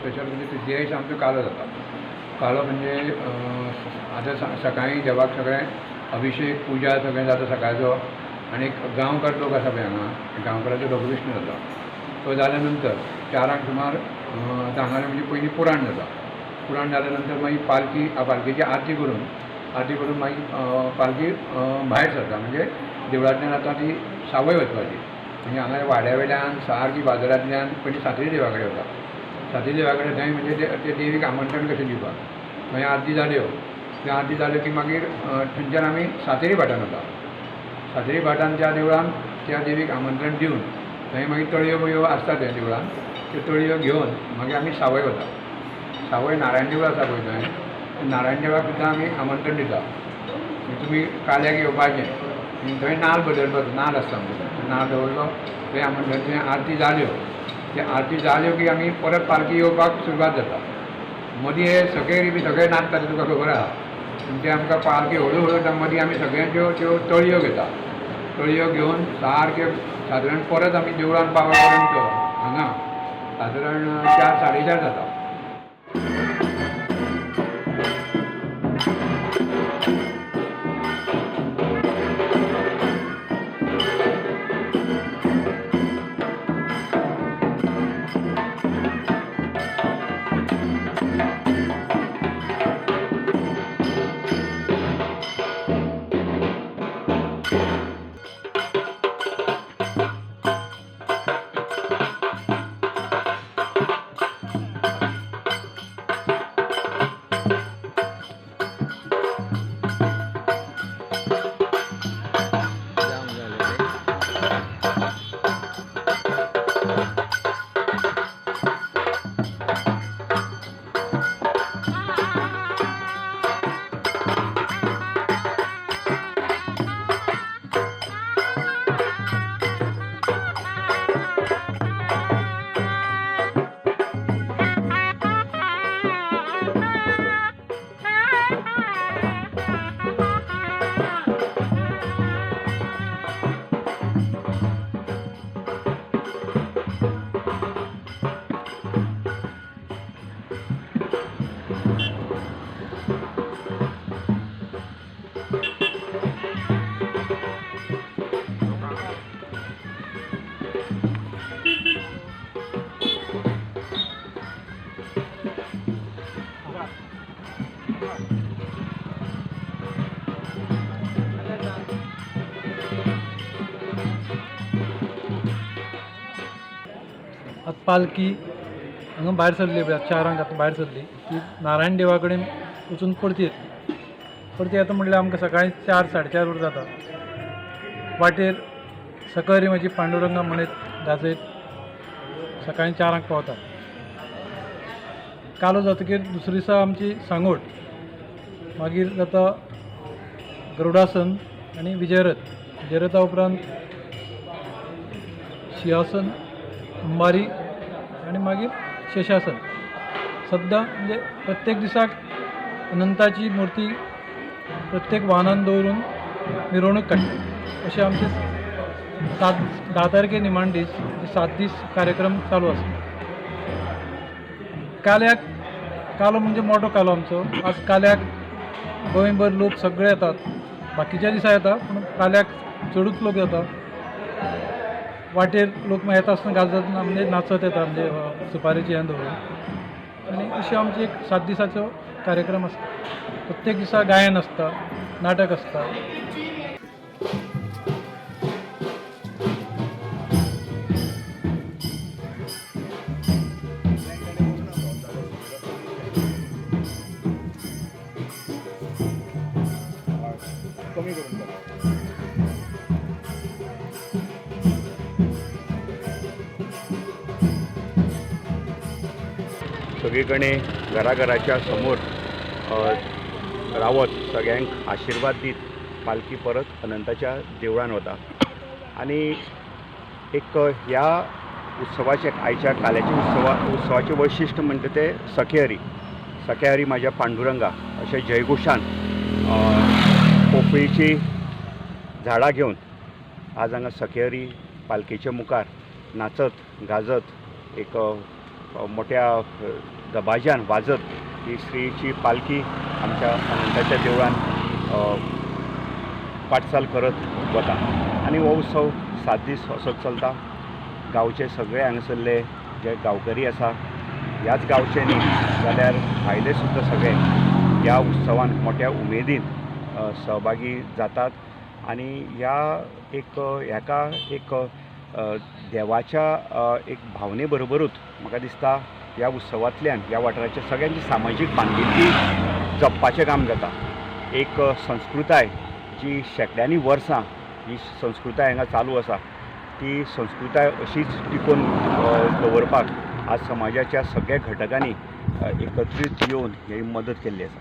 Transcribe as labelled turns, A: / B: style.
A: Special म्हणजे तृतीया दीस आमचो कालो जाता कालो म्हणजे आतां सकाळीं देवाक सगळें अभिशेक पुजा सगळें जाता सकाळचो आनी एक गांवकार लोक आसा पळय हांगा गांवकाराचो रघुविष्ण जाता. तो जाल्या नंतर चारांक सुमार आतां हांगासर म्हणजे पयलीं पुराण जाता. पुराण जाल्या नंतर मागीर पालखी पालखीची आरती करून आरती करून मागीर पालखी भायर सरता म्हणजे देवळांतल्यान आतां ती सावय वचपाची म्हणजे हांगा वाड्या वयल्यान सारकी बाजारांतल्यान पयलीं सातेरी देवा कडेन वता सातेरी देवा कडेन थंय म्हणजे ते- ते देवीक आमंत्रण कशें दिवपाक म्हणजे हो. मागीर आरती जाल्यो त्यो आरती जाल्यो की मागीर थंयच्यान आमी सातेरी भाटान वता सातेरी भाटान त्या देवळान त्या देवीक आमंत्रण दिवन थंय मागीर तळयो बळयो आसता त्या देवळान त्यो तळयो घेवन मागीर आमी सावय वता. सावय नारायण देवूळ आसा पळय थंय. नारायण देवळाक सुद्दां आमी आमंत्रण दिता. म्हणजे तुमी काल्याक येवपाचें थंय नाल्ल बदलपाचो नाल्ल आसता आमचो नाल्ल दवरलो थंय आमंत्रण थंय आरती जाल्यो हो. की आरती जाल्यो की आमी परत पालखी येवपाक सुरवात जाता. मदीं हे सगळे बी सगळे नाचता तुका खबर आहा पूण ते आमकां पालखी हळू हळू मदीं आमी सगळ्यांच्यो त्यो तळयो घेता. तळयो घेवन सारके सादारण परत आमी देवळान पावो पर्यंत हांगा. सादारण चार साडे चार जाता.
B: आतां पालखी हांगा भायर सरली पळय चारांक आतां भायर सरली. की नारायण देवा कडेन वचून परती येतली परती येता म्हणल्यार आमकां सकाळीं चार साडे चार वर जाता वाटेर सकरी म्हजी पांडुरंगा म्हणत दाजयत सकाळीं चारांक पावता कालो जातकीर दुसरे दिसा आमची सांगोड मागीर जाता गरुडासन आनी विजयरथ. विजयरथा उपरांत सिंहासन मारी आणि मागीर शेषासन. सद्दां म्हणजे प्रत्येक दिसाक अनंताची मुर्ती प्रत्येक वाहनान दवरून मिरवणूक काडटा अशें आमचे सात धा तारखे निमाण दीस म्हणजे सात दीस कार्यक्रम चालू आसा काल्याक कालो म्हणजे मोठो कालो आमचो. आज काल्याक गोंयभर लोक सगळे येतात. बाकीच्या दिसा येता पूण काल्याक चडूच लोक येतात. वाटेर लोक येता आसतना गाजत म्हणजे नाचत येता म्हणजे अ, सुपारेची हें दवरून आनी अशें आमची एक सात दिसाचो कार्यक्रम आसता प्रत्येक दिसा गायन आसता नाटक आसता
C: करून सगळीकडे घराघराच्या समोर रावत सगळ्यांक आशिर्वाद दीत. पालखी परत अनंताच्या देवळान वता. आनी एक ह्या उत्सवाचे आयच्या काल्याच्या उत्सवा उत्सवाचें वैशिश्ट म्हणटा ते सखेहरी. सखेहरी म्हाज्या पांडुरंगा अशें जयघोशान पोपळीची झाडां घेवन आज हांगा सखेहरी पालखेच्या मुखार नाचत गाजत एक मोठ्या दबाज्यान वाजत ही श्रीची पालखी आमच्या अनंताच्या देवळान पाठचाल करत वता. आनी हो उत्सव सात दीस असोच चलता. गांवचे सगळे हांगासरले जे गांवकरी आसा ह्याच गांवचे न्ही जाल्यार भायले सुद्दां सगळे ह्या उत्सवान मोठ्या उमेदीन सहभागी जातात. आनी ह्या एक ह्याका एक देवाच्या एक भावने बरोबरूच म्हाका दिसता ह्या उत्सवांतल्यान ह्या वाठाराच्या सगळ्यांची सामाजीक बांदिलकी जपपाचें काम जाता. एक संस्कृताय जी शेंकड्यांनी वर्सां ही संस्कृताय हांगा चालू आसा ती संस्कृताय अशीच टिकोवन दवरपाक आज समाजाच्या सगळ्या घटकांनी एकत्रित एकत्रीत येवन ही मदत केल्ली आसा.